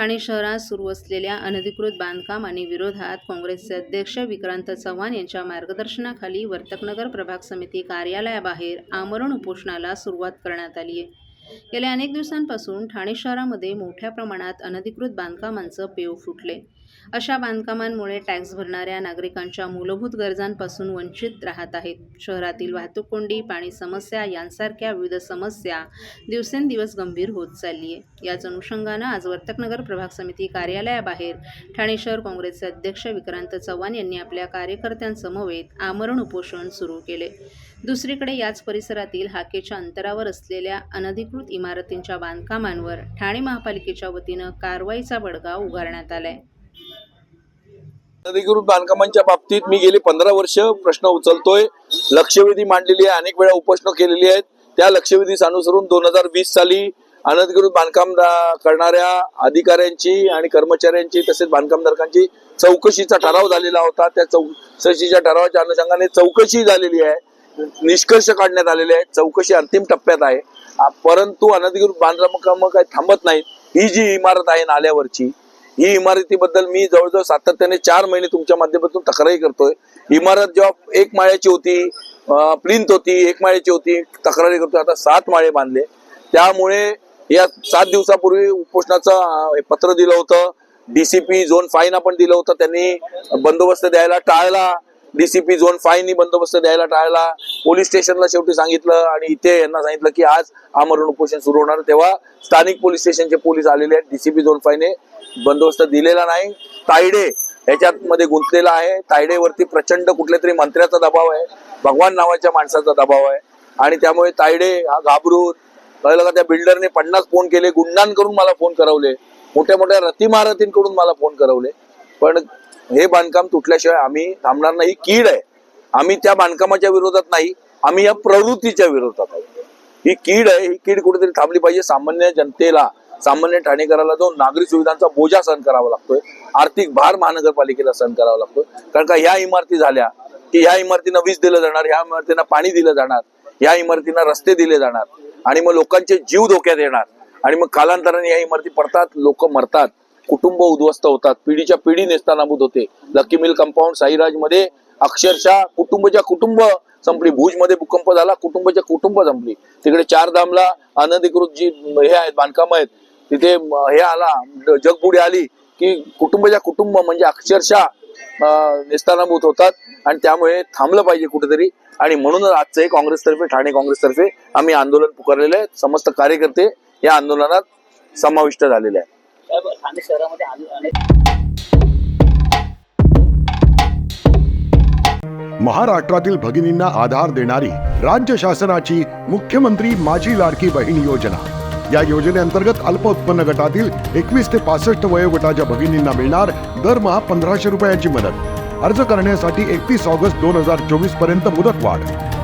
ठाणे शहरात सुरू असलेल्या अनधिकृत बांधकाम आणि विरोधात काँग्रेसचे अध्यक्ष विक्रांत चव्हाण यांच्या मार्गदर्शनाखाली वर्तकनगर प्रभाग समिती कार्यालयाबाहेर आमरण उपोषणाला सुरुवात करण्यात आली आहे गेल्या अनेक दिवसांपासून ठाणे शहरामध्ये मोठ्या प्रमाणात अनधिकृत बांधकामांचं पेव फुटले. अशा बांधकामांमुळे टॅक्स भरणाऱ्या नागरिकांच्या मूलभूत गरजांपासून वंचित राहत आहेत. शहरातील वाहतूक कोंडी पाणी समस्या यांसारख्या विविध समस्या दिवसेंदिवस गंभीर होत चालली आहे याच अनुषंगानं आज वर्तकनगर प्रभाग समिती कार्यालयाबाहेर ठाणे शहर काँग्रेसचे अध्यक्ष विक्रांत चव्हाण यांनी आपल्या कार्यकर्त्यांसमवेत आमरण उपोषण सुरू केले. दुसरीकडे याच परिसरातील हाकेच्या अंतरावर असलेल्या अनधिकृत इमारतींच्या बांधकामांवर ठाणे महापालिकेच्या वतीनं कारवाईचा बडगा उगारण्यात आलाय. अनधिकृत बांधकामांच्या बाबतीत मी गेली पंधरा वर्ष प्रश्न उचलतोय. लक्षवेधी मांडलेली आहे अनेक वेळा उपोषण केलेली आहेत. त्या लक्षवेधीस अनुसरून दोन हजार वीस साली अनधिकृत बांधकाम करणाऱ्या अधिकाऱ्यांची आणि कर्मचाऱ्यांची तसेच बांधकामधारकांची चौकशीचा ठराव झालेला होता. त्या चौकशीच्या ठरावाच्या अनुषंगाने चौकशी झालेली आहे. निष्कर्ष काढण्यात आलेले आहेत. चौकशी अंतिम टप्प्यात आहे. परंतु अनधिकृत बांधकाम काही थांबत नाहीत. ही जी इमारत आहे नाल्यावरची ही इमारतीबद्दल मी जवळजवळ सातत्याने चार महिने तुमच्या माध्यमातून तक्रारी करतोय. इमारत जेव्हा एक माळ्याची होती प्लिंत होती एक माळ्याची होती तक्रारी करतोय. आता सात माळे बांधले. त्यामुळे या सात दिवसापूर्वी उपोषणाचं पत्र दिलं होतं. डीसीपी झोन फाईन आपण दिलं होतं. त्यांनी बंदोबस्त द्यायला टाळला डीसीपी झोन फाईननी बंदोबस्त द्यायला टाळला. पोलीस स्टेशनला शेवटी सांगितलं आणि इथे यांना सांगितलं की आज आमरण उपोषण सुरू होणार. तेव्हा स्थानिक पोलीस स्टेशनचे पोलीस आलेले आहेत. डीसीपी झोन फाईने बंदोबस्त दिलेला नाही. तायडे ह्याच्यात मध्ये गुंतलेला आहे. तायडेवरती प्रचंड कुठल्या तरी मंत्र्याचा दबाव आहे. भगवान नावाच्या माणसाचा दबाव आहे. आणि त्यामुळे तायडे हा घाबरून कळलं का त्या बिल्डरने पन्नास फोन केले. गुंडांकडून मला फोन करवले. मोठ्या मोठ्या रतिमारतींकडून मला फोन करवले. पण हे बांधकाम तुटल्याशिवाय आम्ही थांबणार नाही. कीड आहे. आम्ही त्या बांधकामाच्या विरोधात नाही. आम्ही या प्रवृत्तीच्या विरोधात आहे ही कीड आहे. ही कीड कुठेतरी थांबली पाहिजे. सामान्य जनतेला सामान्य ठाणेकराला जो नागरी सुविधांचा बोजा सहन करावा लागतोय आर्थिक भार महानगरपालिकेला सहन करावा लागतोय. कारण का ह्या इमारती झाल्या की ह्या इमारतींना वीज दिलं जाणार ह्या इमारतींना पाणी दिलं जाणार ह्या इमारतींना रस्ते दिले जाणार आणि मग लोकांचे जीव धोक्यात येणार आणि मग कालांतराने या इमारती पडतात लोक मरतात. कुटुंब उद्ध्वस्त होतात. पिढीच्या पिढी नेस्तानाबूत होते. लकी मिल कंपाऊंड साईराजमध्ये अक्षरशः कुटुंबच्या कुटुंब संपली. भुजमध्ये भूकंप झाला कुटुंबाच्या कुटुंब संपली. तिकडे चार धामला अनधिकृत जी हे आहेत बांधकाम आहेत. तिथे हे आला जग पुढे आली की कुटुंबच्या कुटुंब म्हणजे अक्षरशः अं, होतात आणि त्यामुळे थांबलं पाहिजे कुठेतरी. आणि म्हणूनच आजचं काँग्रेसतर्फे ठाणे काँग्रेसतर्फे आम्ही आंदोलन पुकारलेले आहे. समस्त कार्यकर्ते या आंदोलनात समाविष्ट झालेले आहेत. ठाणे शहरामध्ये अनेक महाराष्ट्रातील भगिनींना आधार देणारी राज्य शासनाची मुख्यमंत्री माझी लाडकी बहीण योजना. या योजनेअंतर्गत अल्प उत्पन्न गटातील एकवीस ते पासष्ट वयोगटाच्या भगिनींना मिळणार दरमहा पंधराशे रुपयांची मदत. अर्ज करण्यासाठी एकतीस ऑगस्ट दोन हजार चोवीसपर्यंत मुदतवाढ.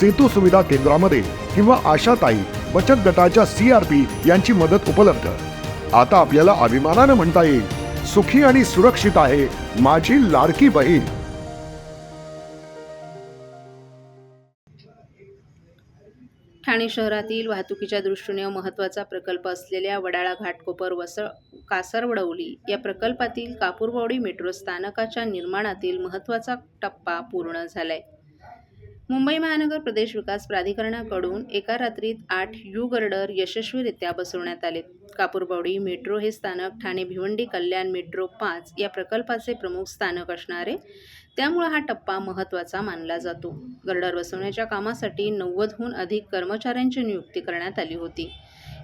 सेतू सुविधा केंद्रामध्ये किंवा आशाताई बचत गटाच्या सी आर पी यांची मदत उपलब्ध. आता आपल्याला अभिमानानं म्हणता येईल सुखी आणि सुरक्षित आहे माझी लाडकी बहीण. ठाणे शहरातील वाहतुकीच्या दृष्टीने महत्त्वाचा प्रकल्प असलेल्या वडाळा घाटकोपर वसळ कासरवडवली या प्रकल्पातील कापूरबावडी मेट्रो स्थानकाच्या निर्माणातील महत्त्वाचा टप्पा पूर्ण झालाय. मुंबई महानगर प्रदेश विकास प्राधिकरणाकडून एका रात्रीत आठ यू गर्डर यशस्वीरित्या बसवण्यात आले. कापूरबावडी मेट्रो हे स्थानक ठाणे भिवंडी कल्याण मेट्रो पाच या प्रकल्पाचे प्रमुख स्थानक असणारे त्यामुळे हा टप्पा महत्त्वाचा मानला जातो. गर्डर बसवण्याच्या कामासाठी नव्वदहून अधिक कर्मचाऱ्यांची नियुक्ती करण्यात आली होती.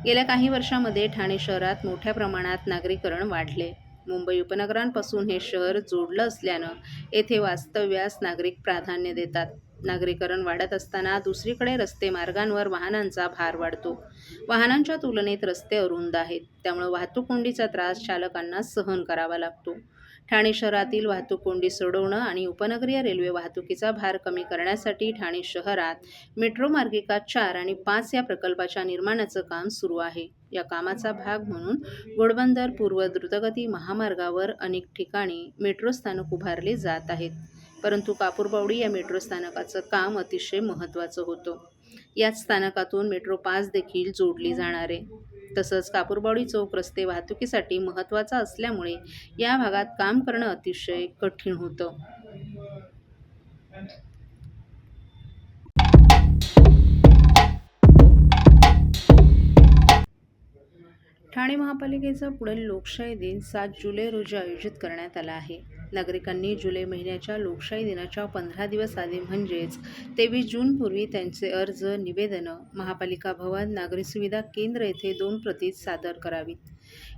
गेल्या काही वर्षामध्ये ठाणे शहरात मोठ्या प्रमाणात नागरीकरण वाढले. मुंबई उपनगरांपासून हे शहर जोडलं असल्यानं येथे वास्तव्यास नागरिक प्राधान्य देतात. नागरीकरण वाढत असताना दुसरीकडे रस्ते मार्गांवर वाहनांचा भार वाढतो. वाहनांच्या तुलनेत रस्ते अरुंद आहेत. त्यामुळे वाहतूक कोंडीचा त्रास चालकांना सहन करावा लागतो. ठाणे शहरातील वाहतूक कोंडी सोडवणं आणि उपनगरीय रेल्वे वाहतुकीचा भार कमी करण्यासाठी ठाणे शहरात मेट्रो मार्गिका चार आणि पाच या प्रकल्पाच्या निर्माणाचं काम सुरू आहे. या कामाचा भाग म्हणून घोडबंदर पूर्व द्रुतगती महामार्गावर अनेक ठिकाणी मेट्रो स्थानक उभारले जात आहेत. परंतु कापूरबावडी या मेट्रो स्थानकाचं काम अतिशय महत्त्वाचं होतं. याच स्थानकातून मेट्रो पास देखील जोडली जाणार. आहे तसंच कापूरबावडी चौक रस्ते वाहतुकीसाठी महत्त्वाचा असल्यामुळे या भागात काम करणं अतिशय कठीण होतं. ठाणे महापालिकेचा पुढील लोकशाही दिन सात जुलै रोजी आयोजित करण्यात आला आहे. नागरिकांनी जुलै महिन्याच्या लोकशाही दिनाच्या पंधरा दिवस आधी म्हणजेच तेवीस जूनपूर्वी त्यांचे अर्ज निवेदनं महापालिका भवन नागरी सुविधा केंद्र येथे दोन प्रतीत सादर करावीत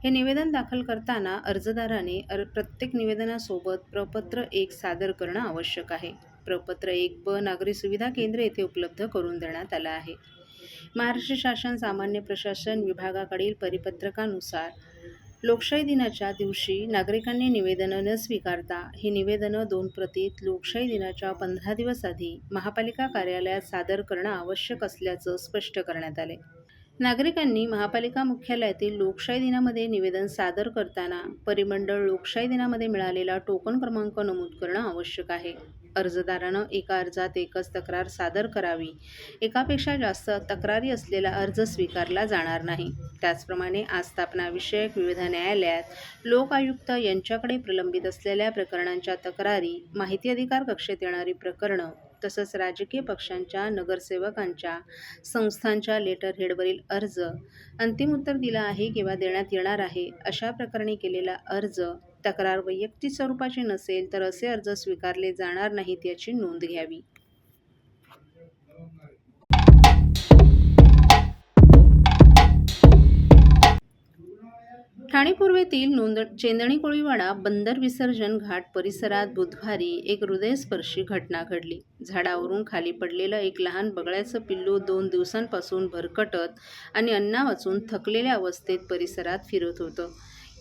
हे निवेदन दाखल करताना अर्जदाराने अर प्रत्येक निवेदनासोबत प्रपत्र एक सादर करणं आवश्यक आहे. प्रपत्र एक ब नागरी सुविधा केंद्र येथे उपलब्ध करून देण्यात आलं आहे. महाराष्ट्र शासन सामान्य प्रशासन विभागाकडील परिपत्रकानुसार लोकशाही दिनाच्या दिवशी नागरिकांनी निवेदनं न स्वीकारता ही निवेदनं दोन प्रतीत लोकशाही दिनाच्या पंधरा दिवस आधी महापालिका कार्यालयात सादर करणं आवश्यक असल्याचं स्पष्ट करण्यात आले. नागरिकांनी महापालिका मुख्यालयातील लोकशाही दिनामध्ये निवेदन सादर करताना परिमंडळ लोकशाही दिनामध्ये मिळालेला टोकन क्रमांक नमूद करणं आवश्यक आहे. अर्जदारानं एका अर्जात एकच तक्रार सादर करावी. एकापेक्षा जास्त तक्रारी असलेला अर्ज स्वीकारला जाणार नाही. त्याचप्रमाणे आस्थापनाविषयक विविध न्यायालयात लोक आयुक्त यांच्याकडे प्रलंबित असलेल्या प्रकरणांच्या तक्रारी माहिती अधिकार कक्षेत येणारी प्रकरणं तसंच राजकीय पक्षांच्या नगरसेवकांच्या संस्थांच्या लेटर हेडवरील अर्ज अंतिम उत्तर दिला आहे किंवा देण्यात येणार आहे अशा प्रकरणी केलेला अर्ज तक्रार वैयक्तिक स्वरूपाची नसेल तर असे अर्ज स्वीकारले जाणार नाहीत याची नोंद घ्यावी. ठाणे पूर्वेतील नोंद चेंदणी कोळीवाडा बंदर विसर्जन घाट परिसरात बुधवारी एक हृदयस्पर्शी घटना घडली. झाडावरून खाली पडलेलं एक लहान बगळ्याचं पिल्लू दोन दिवसांपासून भरकटत आणि अन्ना वाचून थकलेल्या अवस्थेत परिसरात फिरत होतं.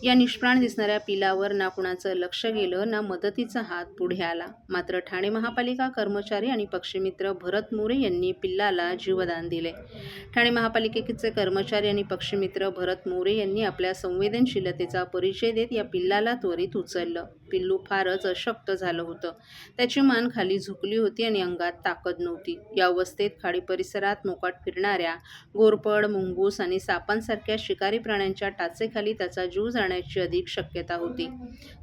या निष्प्राण दिसणाऱ्या पिलावर ना कुणाचं लक्ष गेलं ना मदतीचा हात पुढे आला. मात्र ठाणे महापालिका कर्मचारी आणि पक्षीमित्र भरत मोरे यांनी पिल्लाला जीवदान दिले. ठाणे महापालिकेचे कर्मचारी आणि पक्षीमित्र भरत मोरे यांनी आपल्या संवेदनशीलतेचा परिचय देत या पिल्लाला त्वरित उचललं. पिल्लू फारच अशक्त झालं होतं. त्याची मान खाली झुकली होती आणि अंगात ताकद नव्हती. या अवस्थेत खाडी परिसरात मोकाट फिरणाऱ्या गोरपड मुंगूस आणि सापांसारख्या शिकारी प्राण्यांच्या टाचेखाली त्याचा जीव जाण्याची अधिक शक्यता होती.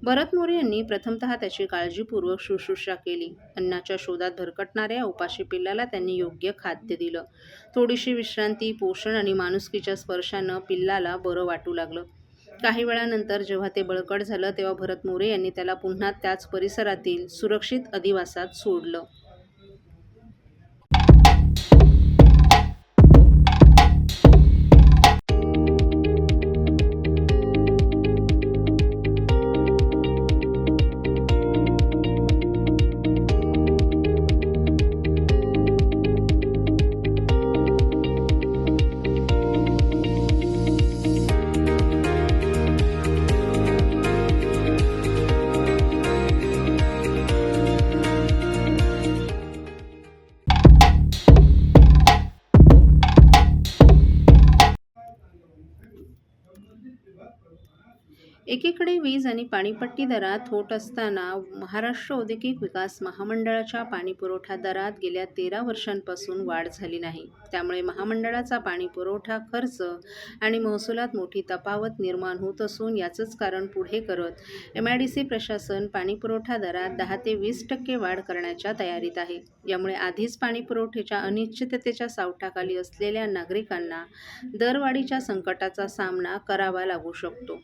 भरत मोरे यांनी प्रथमतः त्याची काळजीपूर्वक शुश्रूषा केली. अन्नाच्या शोधात भरकटणाऱ्या उपाशी पिल्लाला त्यांनी योग्य खाद्य दिलं. थोडीशी विश्रांती पोषण आणि माणुसकीच्या स्पर्शानं पिल्लाला बरं वाटू लागलं. काही वेळानंतर जेव्हा ते बळकट झालं तेव्हा भरत मोरे यांनी त्याला पुन्हा त्याच परिसरातील सुरक्षित अधिवासात सोडलं. एकीकडे वीज आणि पाणीपट्टी दरात होत असताना महाराष्ट्र औद्योगिक विकास महामंडळाच्या पाणीपुरवठा दरात गेल्या तेरा वर्षांपासून वाढ झाली नाही. त्यामुळे महामंडळाचा पाणीपुरवठा खर्च आणि महसुलात मोठी तफावत निर्माण होत असून याचंच कारण पुढे करत एम आय डी सी प्रशासन पाणीपुरवठा दरात दहा ते वीस टक्के वाढ करण्याच्या तयारीत आहे. यामुळे आधीच पाणीपुरवठ्याच्या अनिश्चिततेच्या सावटाखाली असलेल्या नागरिकांना दरवाढीच्या संकटाचा सामना करावा लागू शकतो.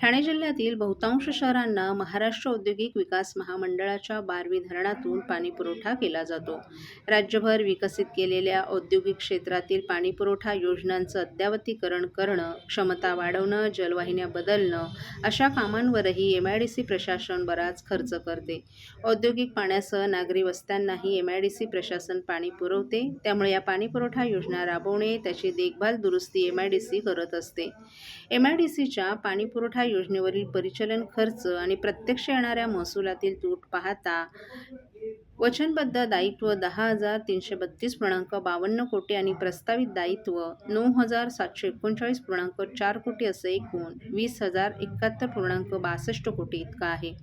ठाणे जिल्ह्यातील बहुतांश शहरांना महाराष्ट्र औद्योगिक विकास महामंडळाच्या बारवी धरणातून पाणीपुरवठा केला जातो. राज्यभर विकसित केलेल्या औद्योगिक क्षेत्रातील पाणीपुरवठा योजनांचं अद्यावतीकरण करणं क्षमता वाढवणं जलवाहिन्या बदलणं अशा कामांवरही एम आय डी सी प्रशासन बराच खर्च करते. औद्योगिक पाण्यासह नागरी वस्त्यांनाही एम आय डी सी प्रशासन पाणी पुरवते. त्यामुळे या पाणीपुरवठा योजना राबवणे त्याची देखभाल दुरुस्ती एम आय डी सी करत असते. एम आय डी सीच्या पाणीपुरवठा योजनेवरील परिचलन खर्च आणि प्रत्यक्ष येणाऱ्या महसुलातील तूट पाहता वचनबद्ध दायित्व दहा हजार तीनशे बत्तीस पूर्णांक बावन्न कोटी आणि प्रस्तावित दायित्व नऊ हजार सातशे एकोणचाळीस पूर्णांक चार कोटी असे एकूण वीस हजार एकाहत्तर पूर्णांक बासष्ट कोटी इतका आहे.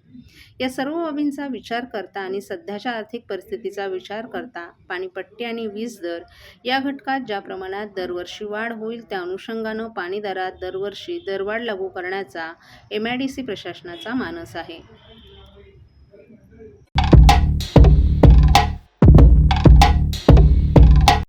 या सर्व बाबींचा विचार करता आणि सध्याच्या आर्थिक परिस्थितीचा विचार करता पाणीपट्टी आणि वीज दर या घटकात ज्या प्रमाणात दरवर्षी वाढ होईल त्या अनुषंगानं पाणी दरात दरवर्षी दरवाढ लागू करण्याचा एम आय डी सी प्रशासनाचा मानस आहे.